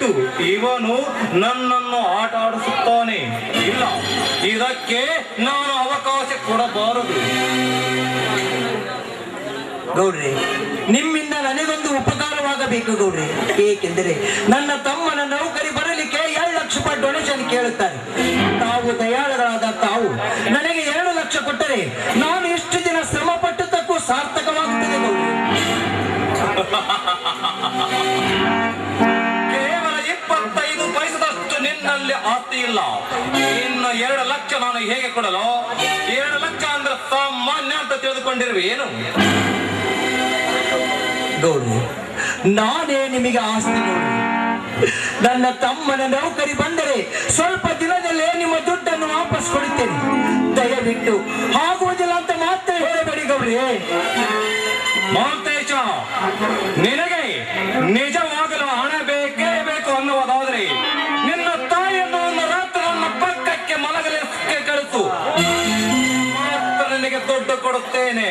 ದಯವಿಟ್ಟು ಇವನು ನನ್ನನ್ನು ಆಟ ಆಡಿಸುತ್ತಾನೆ ಇಲ್ಲ ಇದಕ್ಕೆ ನಾನು ಅವಕಾಶ ಕೊಡಬಾರದು. ಗೌಡ್ರೆ ನಿಮ್ಮಿಂದ ನನಗೊಂದು ಉಪಕಾರವಾಗಬೇಕು ಗೌಡ್ರೆ. ಏಕೆಂದರೆ ನನ್ನ ತಮ್ಮನ ನೌಕರಿ ಬರಲಿಕ್ಕೆ ಎರಡು ಲಕ್ಷ ರೂಪಾಯಿ ಡೊನೇಷನ್ ಕೇಳುತ್ತಾರೆ. ತಾವು ದಯಾಳಗಳಾದ ತಾವು ನನಗೆ ಎರಡು ಲಕ್ಷ ಕೊಟ್ಟರೆ ನಾನು ಇಷ್ಟು ದಿನ ಶ್ರಮ ತಕ್ಕೂ ಸಾರ್ಥಕವಾಗುತ್ತದೆ ಗೌಡ್ರೆ. ನಿನ್ನಲ್ಲಿ ಆಸ್ತಿ ಇಲ್ಲ. ಇನ್ನು ಎರಡು ಲಕ್ಷ ನಾನು ಹೇಗೆ ಕೊಡಲು? ಎರಡು ಲಕ್ಷ ಅಂದ್ರೆ ಸಾಮಾನ್ಯ ಅಂತ ತಿಳಿದುಕೊಂಡಿರುವೆ. ಏನು? ಗೌರಿ ನಾನೇ ನಿಮಗೆ ಆಸ್ತಿ ನನ್ನ ತಮ್ಮನ ನೌಕರಿ ಬಂದರೆ ಸ್ವಲ್ಪ ದಿನದಲ್ಲೇ ನಿಮ್ಮ ದುಡ್ಡನ್ನು ವಾಪಸ್ ಕೊಡುತ್ತೇನೆ. ದಯವಿಟ್ಟು ಆಗುವುದಿಲ್ಲ ಅಂತ ಮಾತ್ರ ಹೇಳಬೇಡಿ ಗೌರಿ ಮಾತೇಶ, ನಿನಗೆ ನಿಜವಾಗಲು ಕೊಡುತ್ತೇನೆ.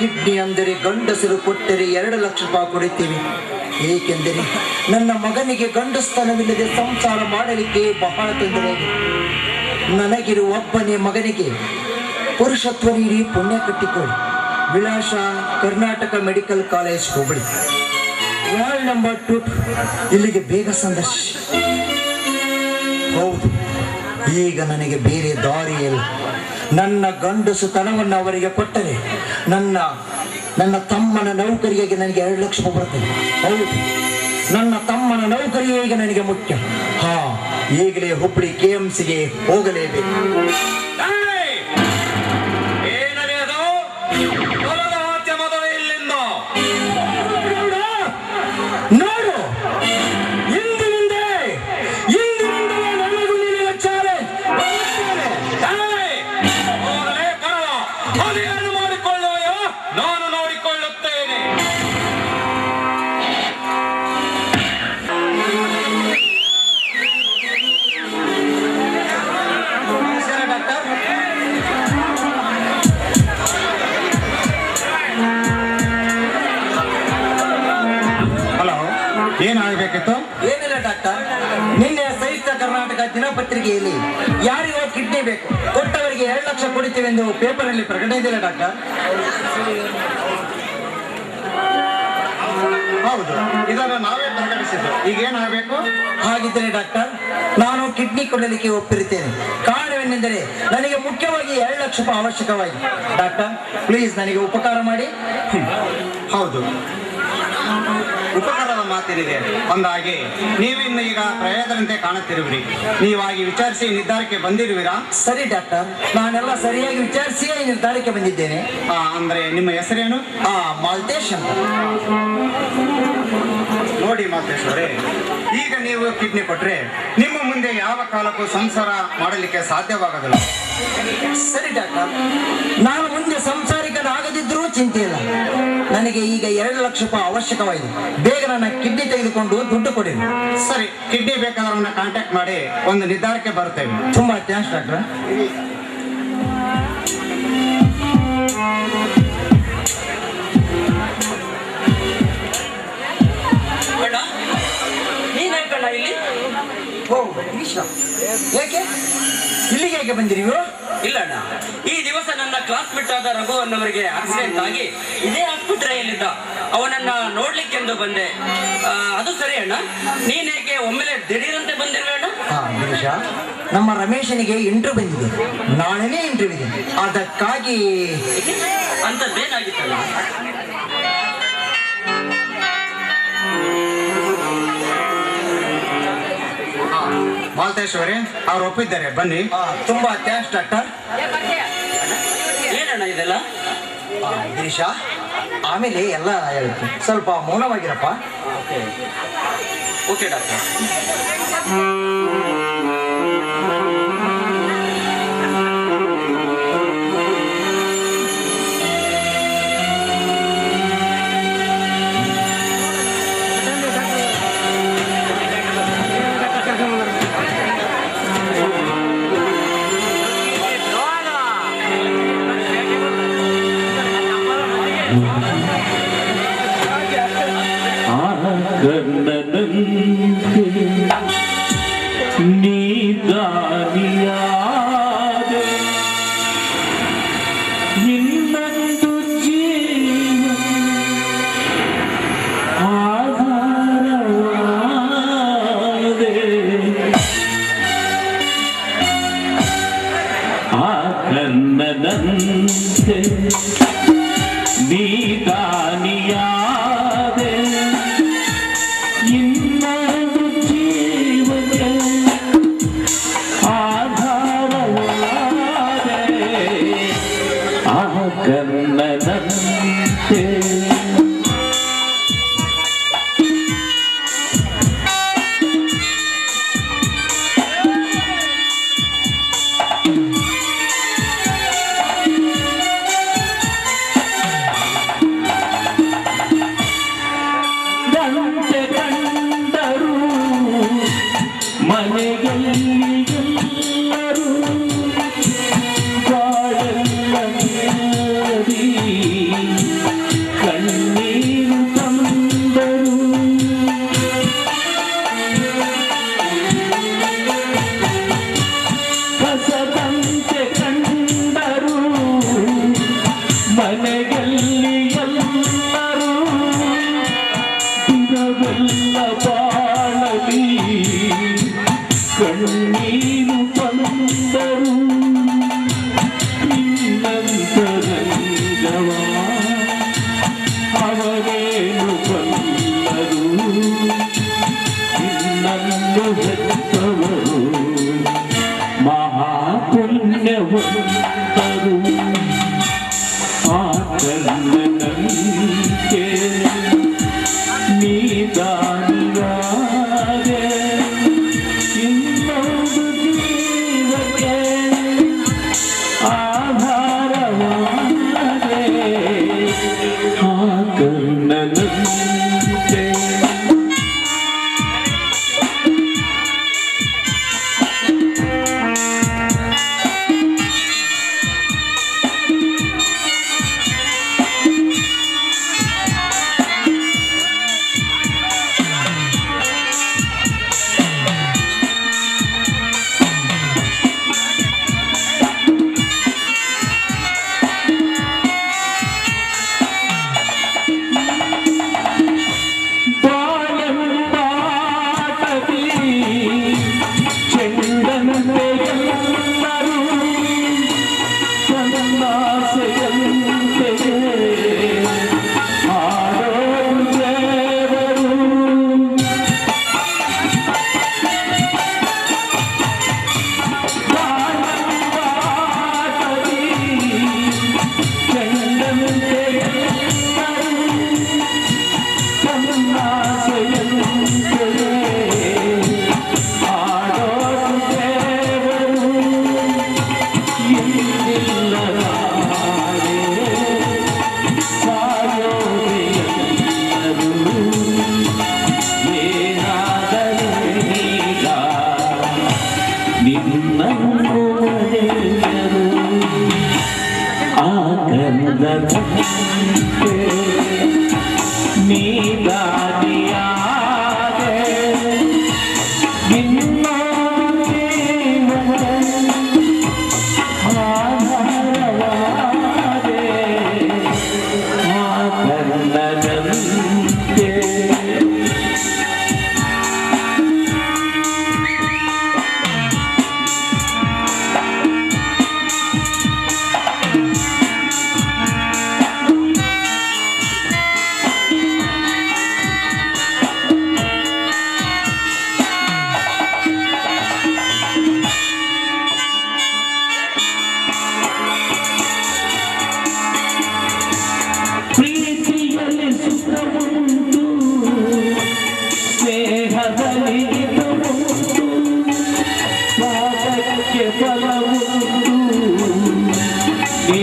ಕಿಡ್ನಿ ಅಂದರೆ ಗಂಡಸರು ಕೊಟ್ಟರೆ ಎರಡು ಲಕ್ಷ ರೂಪಾಯಿ ಕೊಡುತ್ತೇವೆ. ಏಕೆಂದರೆ ನನ್ನ ಮಗನಿಗೆ ಗಂಡಸ್ತನವಿಲ್ಲದೆ ಸಂಸಾರ ಮಾಡಲಿಕ್ಕೆ ಬಹಳ ತೊಂದರೆ. ನನಗಿರುವ ಒಬ್ಬನೇ ಮಗನಿಗೆ ಪುರುಷತ್ವ ನೀಡಿ ಪುಣ್ಯ ಕಟ್ಟಿಕೊಳ್ಳಿ ವಿಳಾಸ Karnataka medical college Hubballi ward number two ಇಲ್ಲಿಗೆ ಬೇಗ ಸಂದರ್ಶಿ ಹೌದು, ಈಗ ನನಗೆ ಬೇರೆ ದಾರಿ ಇಲ್ಲ. ನನ್ನ ಗಂಡಸುತನವನ್ನು ಅವರಿಗೆ ಕೊಟ್ಟರೆ ನನ್ನ ನನ್ನ ತಮ್ಮನ ನೌಕರಿಗೆ ನನಗೆ ಎರಡು ಲಕ್ಷ ಬರ್ತದೆ. ಹೌದು. ನನ್ನ ತಮ್ಮನ ನೌಕರಿಯೇ ನನಗೆ ಮುಖ್ಯ. ಹಾ, ಈಗಲೇ ಹುಬ್ಬಳ್ಳಿ ಕೆ ಎಂ ಸಿಗೆ ಹೋಗಲೇಬೇಕು. ದಿನಪತ್ರಿಕೆಯಲ್ಲಿ ಯಾರಿಗೋ ಕಿಡ್ನಿ ಬೇಕು. ಕೊಟ್ಟವರಿಗೆ ಎರಡು ಲಕ್ಷ ಕೊಡುತ್ತೇವೆ ಎಂದು ಪೇಪರ್ ಅಲ್ಲಿ ಪ್ರಕಟಣೆ ಇದೆಯಲ್ಲ ಡಾಕ್ಟರ್ ಹೌದು, ಇದನ್ನು ನಾವೇ ಪ್ರಕಟಿಸಿದ್ದು. ಈಗ ಏನಾಗಬೇಕು ಹಾಗಿದ್ದರೆ ಡಾಕ್ಟರ್ ನಾನು ಕಿಡ್ನಿ ಕೊಡಲಿಕ್ಕೆ ಒಪ್ಪಿರುತ್ತೇನೆ. ಕಾರಣವೇನೆಂದರೆ ನನಗೆ ಮುಖ್ಯವಾಗಿ ಎರಡು ಲಕ್ಷ ರೂಪಾಯಿ ಅವಶ್ಯಕವಾಗಿದೆ ಡಾಕ್ಟರ್ ಪ್ಲೀಸ್ ನನಗೆ ಉಪಕಾರ ಮಾಡಿ. ಹೌದು. ಉಪಕಾರದ ಮಾತಿನಿದೆ ಒಂದಾಗಿ ನೀವಿನ್ನು ಈಗ ಪ್ರಯೋಜನಂತೆ ಕಾಣುತ್ತಿರುವಿರಿ. ನೀವಾಗಿ ವಿಚಾರಿಸಿ ನಿರ್ಧಾರಕ್ಕೆ ಬಂದಿರುವಿರಾ? ಸರಿ ಡಾಕ್ಟರ್. ನಾನೆಲ್ಲ ಸರಿಯಾಗಿ ವಿಚಾರಿಸಿ ನಿರ್ಧಾರಕ್ಕೆ ಬಂದಿದ್ದೇನೆ. ಆ, ಅಂದ್ರೆ ನಿಮ್ಮ ಹೆಸರೇನು? ಆ ಮಾಲ್ತೇಶ್ ಅಂತ. ನೋಡಿ ಮಾತೇಶ್ವರೇ ಈಗ ನೀವು ಕಿಡ್ನಿ ಕೊಟ್ರೆ ನಿಮ್ಮ ಮುಂದೆ ಯಾವ ಕಾಲಕ್ಕೂ ಸಂಸಾರ ಮಾಡಲಿಕ್ಕೆ ಸಾಧ್ಯವಾಗದಿಲ್ಲ. ಸರಿ ಡಾಕ್ಟರ್. ನಾನು ಮುಂದೆ ಸಂಸಾರಿಕನಾಗದಿದ್ರೂ ಚಿಂತೆ ಇಲ್ಲ. ನನಗೆ ಈಗ ಎರಡು ಲಕ್ಷ ರೂಪಾಯಿ ಅವಶ್ಯಕವಾಗಿದೆ ಬೇಗ ನನ್ನ ಕಿಡ್ನಿ ತೆಗೆದುಕೊಂಡು ದುಡ್ಡು ಕೊಡಿ. ಸರಿ ಕಿಡ್ನಿ ಬೇಕಾದ್ರೆ ಅವನ್ನ ಕಾಂಟ್ಯಾಕ್ಟ್ ಮಾಡಿ ಒಂದು ನಿರ್ಧಾರಕ್ಕೆ ಬರ್ತೇವೆ ತುಂಬಾ ಥ್ಯಾಂಕ್ಸ್ ಡಾಕ್ಟ್ರ ಇಲ್ಲಿ? ರಮೇಶ ಯಾಕೆ? ಇಲ್ಲಿಗೆ ಹೇಗೆ ಬಂದಿರಿವು ಇಲ್ಲ ಅಣ್ಣ. ಈ ದಿವಸ ನನ್ನ ಕ್ಲಾಸ್ಮೇಟ್ ಆದ ರಘು ಅನ್ನೋರಿಗೆ ಆಕ್ಸಿಡೆಂಟ್ ಆಗಿ ಇದೇ ಆಸ್ಪತ್ರೆಯಲ್ಲಿದ್ದ. ಅವನನ್ನ ನೋಡ್ಲಿಕ್ಕೆಂದು ಬಂದೆ. ಆ, ಅದು ಸರಿ ಅಣ್ಣ. ನೀನೇಕೆ ಒಮ್ಮೆಲೆ ದಿಢೀರಂತೆ ಬಂದಿರುವೆ ಅಣ್ಣ? ಹಾ ಗಿರೀಶ ನಮ್ಮ ರಮೇಶನಿಗೆ ಇಂಟರ್ವ್ಯೂ ಬಂದಿದೆ. ನಾಳೆನೇ ಇಂಟರ್ವ್ಯೂ ಇದೆ. ಅದಕ್ಕಾಗಿ ಅಂತದ್ದೇನಾಗಿತ್ತಲ್ಲ ಮಾಲ್ತೇಶ್ವರಿ ಅವ್ರು ಒಪ್ಪಿದ್ದಾರೆ. ಬನ್ನಿ. ತುಂಬಾ ಥ್ಯಾಂಕ್ಸ್ ಡಾಕ್ಟರ್ ಏನಣ್ಣ ಇದೆಲ್ಲ? ಆ, ಗಿರೀಶ ಆಮೇಲೆ ಎಲ್ಲ ಹೇಳ್ತೀನಿ ಸ್ವಲ್ಪ ಮೌನವಾಗಿರಪ್ಪ. ಓಕೆ. ಡಾಕ್ಟರ್. గగనంతి నీ దానియా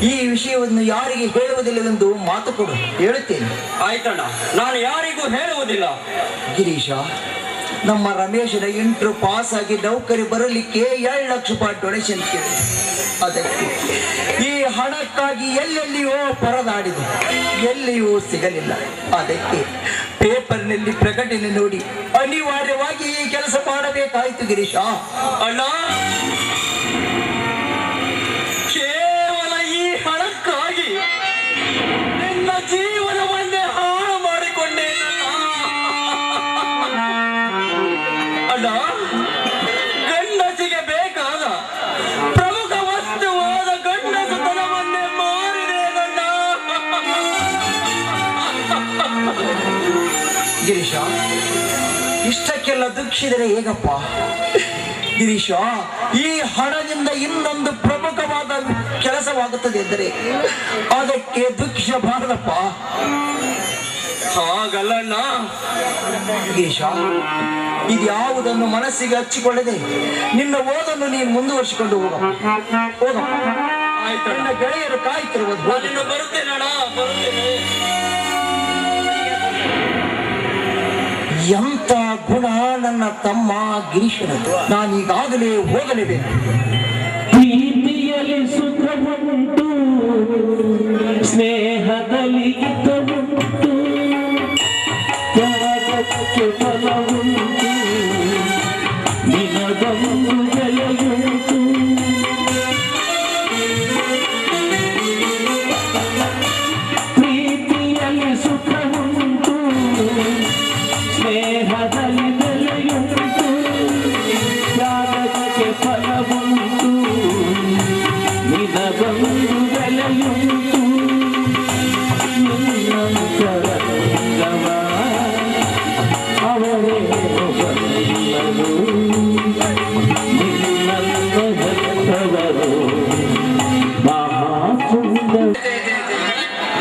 ವಿಷಯವನ್ನು ಯಾರಿಗೆ ಹೇಳುವುದಿಲ್ಲವೆಂದು ಮಾತು ಕೊಡು. ಹೇಳುತ್ತೇನೆ. ಆಯ್ತಣ್ಣ ನಾನು ಯಾರಿಗೂ ಹೇಳುವುದಿಲ್ಲ. ಗಿರೀಶ ನಮ್ಮ ರಮೇಶನ ಇಂಟ್ರು ಪಾಸ್ ಆಗಿ ನೌಕರಿ ಬರಲಿಕ್ಕೆ ಎರಡು ಲಕ್ಷ ರೂಪಾಯಿ ಡೊನೇಷನ್ ಕೇಳಿ. ಅದಕ್ಕೆ ಈ ಹಣಕ್ಕಾಗಿ ಎಲ್ಲೆಲ್ಲಿಯೋ ಪರದಾಡಿದೆ. ಎಲ್ಲಿಯೂ ಸಿಗಲಿಲ್ಲ. ಅದಕ್ಕೆ ಪೇಪರ್ನಲ್ಲಿ ಪ್ರಕಟಣೆ ನೋಡಿ ಅನಿವಾರ್ಯವಾಗಿ ಈ ಕೆಲಸ ಮಾಡಬೇಕಾಯ್ತು ಗಿರೀಶ. ಅಣ್ಣ ದುಃಖಿದರೆ ಹೇಗಪ್ಪ? ಗಿರೀಶ ಈ ಹಣದಿಂದ ಇನ್ನೊಂದು ಪ್ರಮುಖವಾದ ಕೆಲಸವಾಗುತ್ತದೆ ಎಂದರೆ ಅದಕ್ಕೆ ದುಃಖಿಸಬಾರದಪ್ಪ ಹಾಗಲ್ಲಣ್ಣ. ಗಿರೀಶ ಇದ್ಯಾವುದನ್ನು ಮನಸ್ಸಿಗೆ ಹಚ್ಚಿಕೊಳ್ಳದೆ ನಿನ್ನ ಓದನ್ನು ನೀನು ಮುಂದುವರಿಸಿಕೊಂಡು ಹೋಗ ಹೋಗ ನಿನ್ನ ಗೆಳೆಯರು ಕಾಯ್ತಿರುವುದು ಬರುತ್ತೇನಣ್ಣ? ಬರುತ್ತೇನೆ. ಎಂತ ಗುಣ ನನ್ನ ತಮ್ಮ ಗಿರೀಶನ ನಾನೀಗಾಗಲೇ ಹೋಗಲಿದೆ ಪ್ರೀತಿಯಲ್ಲಿ ಸುಖವುಂಟು ಸ್ನೇಹದಲ್ಲಿ ಹಿತವುಂಟು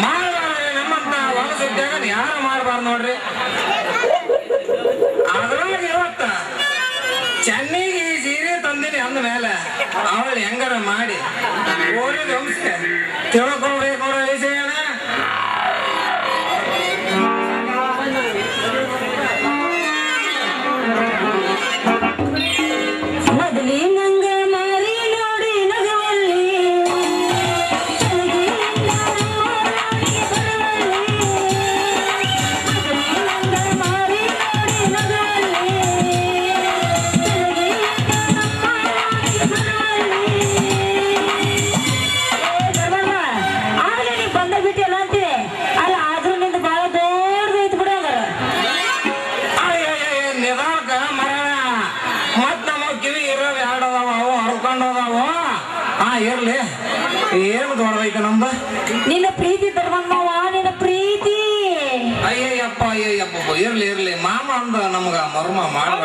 ಮಾಡಬಾರ್ದು ನಮ್ಮಂತ ಹೊಲಸ ಉದ್ಯೋಗ ಯಾರು ಮಾಡಬಾರ್ದು ನೋಡ್ರಿ? ಅದ್ರಾಗ ಇವತ್ತ ಚೆನ್ನಿಗೆ ಈ ಸೀರೆ ತಂದಿನಿ ಅಂದ ಮೇಲೆ ಅವಳು ಹೆಂಗಾರ ಮಾಡಿ ವಂಶ ತಿಳ್ಕೊಳ್ಬೇಕು ಅವ್ರ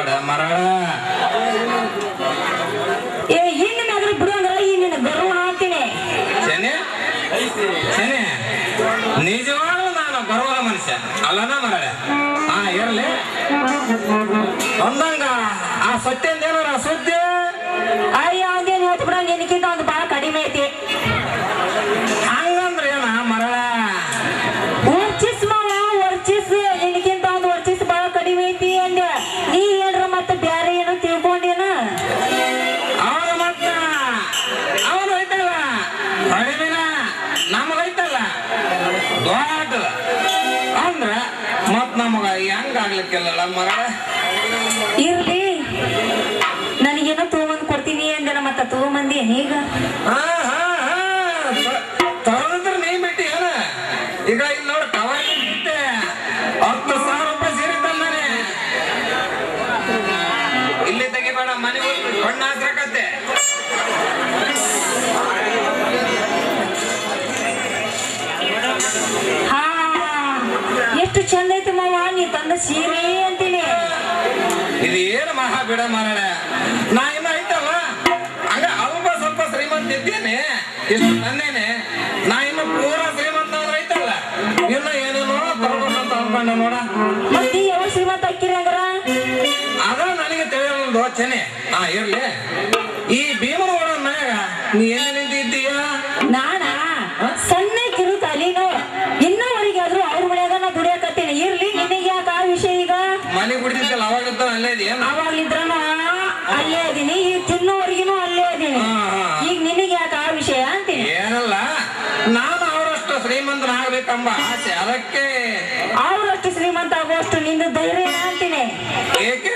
ಮಾಡಬೇಡ ಮರಳ ಏ ಬಿಡು ಅಂದ್ರ ಈ ನಿನ್ನ ಗರ್ವ ನಿಜವಾಗ್ಲೂ ನಾನು ಬರುವ ಮನುಷ್ಯ. ಅಲ್ಲನ ಮರಳ ಹಾ ಇರ್ಲಿ. ಅಂದಂಗ ಆ ಸತ್ಯ ಏನಾರ ಸುದ್ದಿ? ಅಯ್ಯ ಹಂಗೆ ನೋಟ್ ಬಿಡ ದೊಡ್ಡದ. ಅಂದ್ರ ಮತ್ ನಮಗ ಆಗ್ಲಿಕ್ಕಿಲ್ಲಲ್ಲ ಮರಳ? ಇರ್ಲಿ. ನನಗೇನೋ ತಗೊಂಡ್ ಕೊಡ್ತೀನಿ ಅಂದನ ಮತ್ತ ತಗೊಂಬಂದಿ ಈಗ ತಗೊಂಡ್ರೆ ನೀ ಬಿಟ್ಟಿ ಏನ? ಈಗ ಇಲ್ಲಿ ನೋಡಿ ಇಟ್ಟೆ ಹತ್ತು ಸಾವಿರ ರೂಪಾಯಿ ಸೀರೆ ತಂದಾನೆ. ಇಲ್ಲಿ ತೆಗಿಬೇಡ ಮನೆ ಬಣ್ಣ ಹಾಕ್ರಕತ್ತೆ ಚಂದ ಐತಿ ಮಾವ ನೀ ತಂದ ಸೀರೆ ಅಂತೀನಿ. ಇದು ಏನು ಮಹಾ ಬಿಡ ಮಾರಾಯ ನಾ ಇನ್ನ ಐತಲ್ಲ? ಹಂಗ ಅಲ್ಪ ಸ್ವಲ್ಪ ಶ್ರೀಮಂತ ಇದ್ದೇನೆ ಇಷ್ಟು ನನ್ನೇನೆ. ನಾ ಇನ್ನು ಪೂರ ಶ್ರೀಮಂತ ಅಂದ್ರೆ ಐತಲ್ಲ? ಇನ್ನ ಏನೇನೋ ತಗೊಂಡಂತ ಅನ್ಕೊಂಡೆ ನೋಡ. ಮತ್ತೆ ಯಾವ ಶ್ರೀಮಂತ ಹಾಕಿರಿ ಅಂದ್ರ ಅದ ನನಗೆ ತಿಳಿಯಲ್ಲ ದೋಚನೆ ಆ ಇರ್ಲಿ. ಈ ಭೀಮನ ಮ್ಯಾಗ ನೀ ಎಲ್ಲಿ ಅನ್ನಕಲ್ಲ ಅವಾಗಿದ್ದ ಅಲ್ಲೇ ಇದೆಯಾ? ಅವಾಗಿದ್ರನ ಅಲ್ಲೇ ಇದೀನಿ ಈಗ ತಿನ್ನೋವರೆಗಿನೂ ಅಲ್ಲೇ ಇದೀನಿ. ಈಗ ನಿನಗೆ ಯಾಕ ಆ ವಿಷಯ ಅಂತೀನಿ? ಏನಲ್ಲ ನಾನು ಅವರಷ್ಟು ಶ್ರೀಮಂತನ ಆಗ್ಬೇಕಂಬ ಆಸೆ ಅದಕ್ಕೆ ಅವರಷ್ಟು ಶ್ರೀಮಂತ ಆಗೋಷ್ಟು ನಿಂದು ಧೈರ್ಯ ಅಂತೀನಿ. ಏಕೆ?